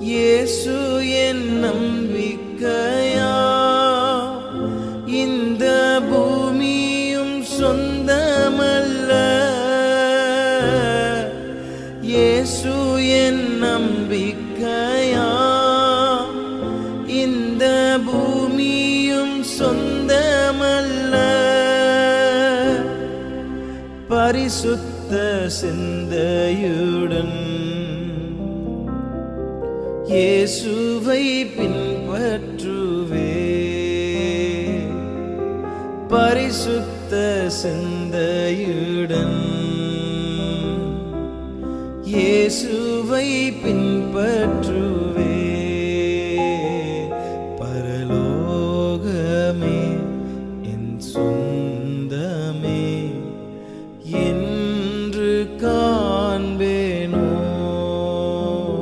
இயேசு என் நம்பிக்கையா? இந்த பூமியும் சொந்தமல்ல. இயேசு என் நம்பிக்கையா? இந்த பூமியும் சொந்தமல்ல. பரிசுத்த சிந்தையுடன் இயேசுவை பின்பற்றுவே. பரிசுத்த சிந்தையுடன் இயேசுவை பின்பற்றுவே. பரலோகமே என் சொந்தமே என்று கா